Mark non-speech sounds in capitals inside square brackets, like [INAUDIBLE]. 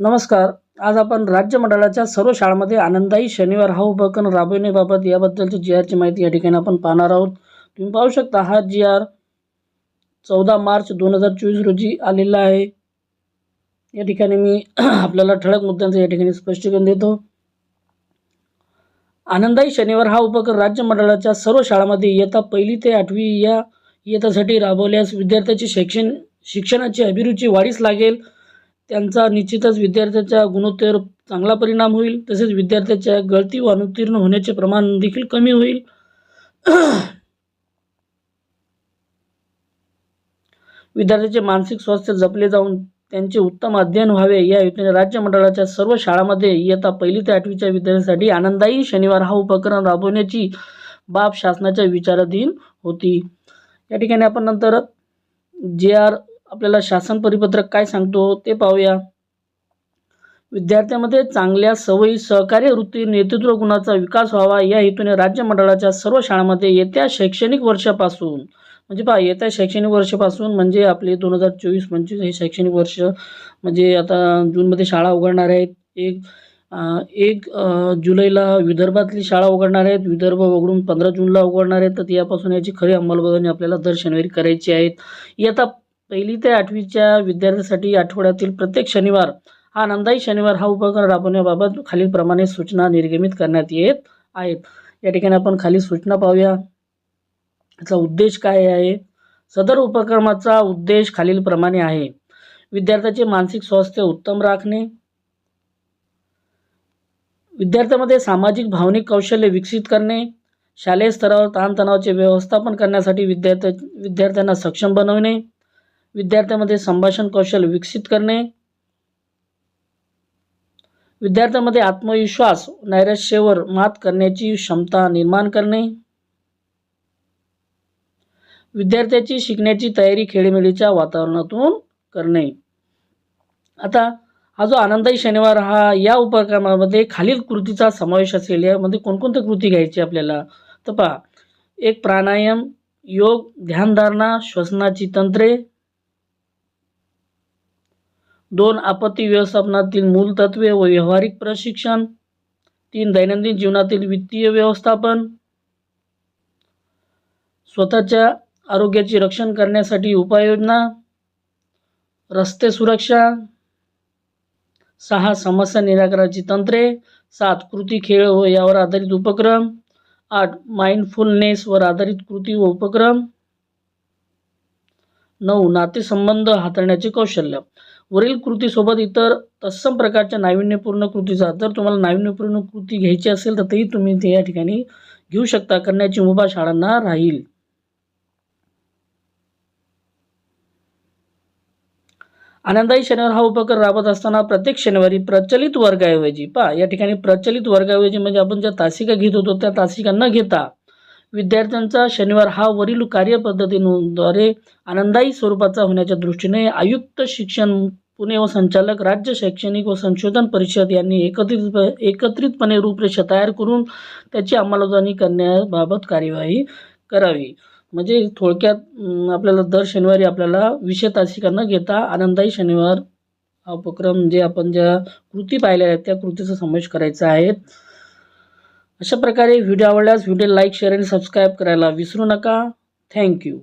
नमस्कार. आज आपण राज्य मंडळाच्या सर्व शाळांमध्ये आनंददायी शनिवार हा उपक्रम राबविण्याबाबत याबद्दलची जी आरची माहिती या ठिकाणी आपण पाहणार आहोत. तुम्ही पाहू शकता हा जी आर चौदा मार्च दोन हजार चोवीस रोजी आलेला आहे. या ठिकाणी मी [CLEARS THROAT] आपल्याला ठळक मुद्द्यांचं या ठिकाणी स्पष्टीकरण देतो. आनंददायी शनिवार हा उपक्रम राज्य मंडळाच्या सर्व शाळांमध्ये इयत्ता पहिली ते आठवी या इयत्तासाठी राबवल्यास विद्यार्थ्याची शैक्षण शिक्षणाची अभिरुची वाढीस लागेल. त्यांचा निश्चितच विद्यार्थ्याच्या गुणवत्तेवर चांगला परिणाम होईल. तसेच विद्यार्थ्याच्या गळती व अनुत्तीर्ण होण्याचे प्रमाण देखील कमी होईल. विद्यार्थ्याचे मानसिक स्वास्थ्य जपले जाऊन त्यांचे उत्तम अध्ययन व्हावे या हेतूने राज्य मंडळाच्या सर्व शाळांमध्ये इयत्ता पहिली ते आठवीच्या विद्यार्थ्यांसाठी आनंददायी शनिवार हा उपक्रम राबवण्याची बाब शासनाच्या विचाराधीन होती. या ठिकाणी आपण नंतर जे आर आपल्याला शासन परिपत्रक काय सांगतो ते पाहूया. विद्यार्थ्यांमध्ये चांगल्या सवयी सहकार्य वृत्ती नेतृत्व गुणाचा विकास व्हावा या हेतूने राज्य मंडळाच्या सर्व शाळांमध्ये येत्या शैक्षणिक वर्षापासून म्हणजे पहा येत्या शैक्षणिक वर्षापासून म्हणजे आपले दोन हजार चोवीस पंचवीस हे शैक्षणिक वर्ष म्हणजे आता जूनमध्ये शाळा उघडणार आहेत. एक एक जुलैला विदर्भातली शाळा उघडणार आहेत. विदर्भ वगळून पंधरा जूनला उघडणार आहेत. तर यापासून याची खरी अंमलबजावणी आपल्याला दर शनिवारी करायची आहेत इयत्ता पहिली ते आठवीच्या विद्यार्थ्यांसाठी आठवड्यातील प्रत्येक शनिवार हा आनंदायी शनिवार हा उपक्रम राबवण्याबाबत खालीलप्रमाणे सूचना निर्गमित करण्यात येत आहेत. या ठिकाणी आपण खाली सूचना पाहूया. याचा उद्देश काय आहे? सदर उपक्रमाचा उद्देश खालीलप्रमाणे आहे. विद्यार्थ्याचे मानसिक स्वास्थ्य उत्तम राखणे. विद्यार्थ्यांमध्ये सामाजिक भावनिक कौशल्य विकसित करणे. शालेय स्तरावर ताणतणावाचे व्यवस्थापन करण्यासाठी विद्यार्थ्या विद्यार्थ्यांना सक्षम बनवणे. विद्यार्थ्यांमध्ये संभाषण कौशल्य विकसित करणे. विद्यार्थ्यांमध्ये आत्मविश्वास नैराश्यावर मात करण्याची क्षमता निर्माण करणे. विद्यार्थ्याची शिकण्याची तयारी खेळीमेळीच्या वातावरणातून करणे. आता हा जो आनंदाई शनिवार हा या उपक्रमामध्ये खालील कृतीचा समावेश असेल यामध्ये कोणकोणत्या कृती घ्यायची आपल्याला? तर पहा एक प्राणायाम योग ध्यानधारणा श्वसनाची तंत्रे दोन आपत्ती व्यवस्थापनातील मूलतत्वे व व्यावहारिक प्रशिक्षण. तीन दैनंदिन जीवनातील वित्तीय व्यवस्थापन. स्वतःच्या आरोग्याचे रक्षण करण्यासाठी उपाययोजना. रस्ते सुरक्षा. सहा समस्या निराकरणाची तंत्रे. सात कृती खेळ व यावर आधारित उपक्रम. आठ माइंडफुलनेसवर आधारित कृती व उपक्रम. नऊ नातेसंबंध हाताळण्याचे कौशल्य. वरील कृतीसोबत इतर तत्सम प्रकारच्या नाविन्यपूर्ण कृतीचा जर तुम्हाला नाविन्यपूर्ण कृती घ्यायची असेल तर तेही तुम्ही ते या ठिकाणी घेऊ शकता. करण्याची मुभा शाळांना राहील. आनंदाई शनिवार हा उपक्रम राबत असताना प्रत्येक शनिवारी प्रचलित वर्गाऐवजी पहा या ठिकाणी प्रचलित वर्गाऐवजी म्हणजे आपण ज्या तासिका घेत होतो त्या तासिका न घेता विद्यार्थ्यांचा शनिवार हा वरील कार्यपद्धतीद्वारे आनंदायी स्वरूपाचा होण्याच्या दृष्टीने आयुक्त शिक्षण पुणे व संचालक राज्य शैक्षणिक व संशोधन परिषद यांनी एकत्रित एकत्रितपणे रूपरेषा तयार करून त्याची अंमलबजावणी करण्याबाबत कार्यवाही करावी. म्हणजे थोडक्यात आपल्याला दर शनिवारी आपल्याला विषय तासिका न घेता आनंदायी शनिवार हा उपक्रम जे आपण ज्या कृती पाहिल्या आहेत त्या कृतीचा समावेश करायचा आहे. अशा प्रकारे व्हिडिओ आवडल्यास व्हिडिओ लाईक शेअर आणि सबस्क्राईब करायला विसरू नका. थँक्यू